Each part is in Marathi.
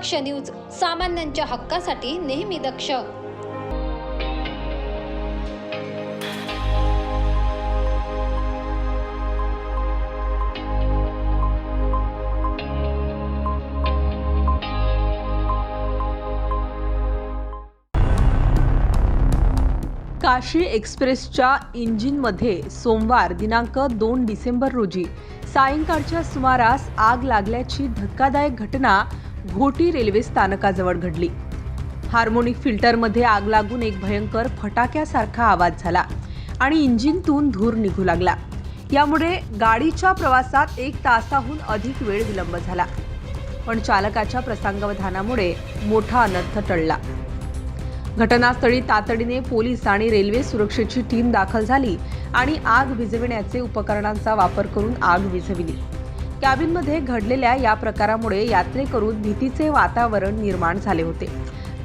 दक्ष न्यूज सामान्यांच्या हक्कासाठी नेहमी दक्ष. काशी एक्सप्रेसच्या इंजिनमध्ये सोमवार दिनांक दोन डिसेंबर रोजी सायंकाळच्या सुमारास आग लागल्याची धक्कादायक घटना घोटी रेल्वे स्थानकाजवळ घडली. हार्मोनिक फिल्टरमध्ये आग लागून एक भयंकर फटाक्यासारखा आवाज झाला आणि इंजिनतून धूर निघू लागला. यामुळे गाडीच्या प्रवासात एक तासाहून अधिक वेळ विलंब झाला. पण चालकाच्या प्रसंगावधानामुळे मोठा अनर्थ टळला. घटनास्थळी तातडीने पोलीस आणि रेल्वे सुरक्षेची टीम दाखल झाली आणि आग विझविण्याचे उपकरणांचा वापर करून आग विझविली. कॅबिनमध्ये घडलेल्या या प्रकारामुळे यात्रेकरून भीतीचे वातावरण निर्माण झाले होते.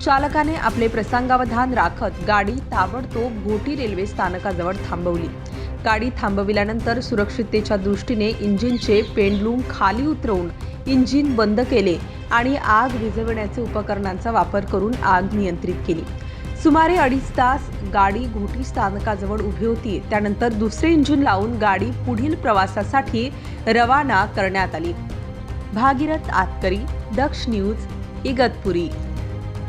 चालकाने आपले प्रसंगावधान राखत गाडी ताबडतोब घोटी रेल्वे स्थानकाजवळ थांबवली. गाडी थांबविल्यानंतर सुरक्षिततेच्या दृष्टीने इंजिनचे पेंडलूम खाली उतरवून इंजिन बंद केले आणि आग विझविण्याचे उपकरणांचा वापर करून आग नियंत्रित केली. सुमारे अडीच तास गाडी घोटी स्थानकाजवळ उभी होती. त्यानंतर दुसरे इंजिन लावून गाडी पुढील प्रवासासाठी रवाना करण्यात आली. भागीरथ आतकरी दक्ष न्यूज इगतपुरी.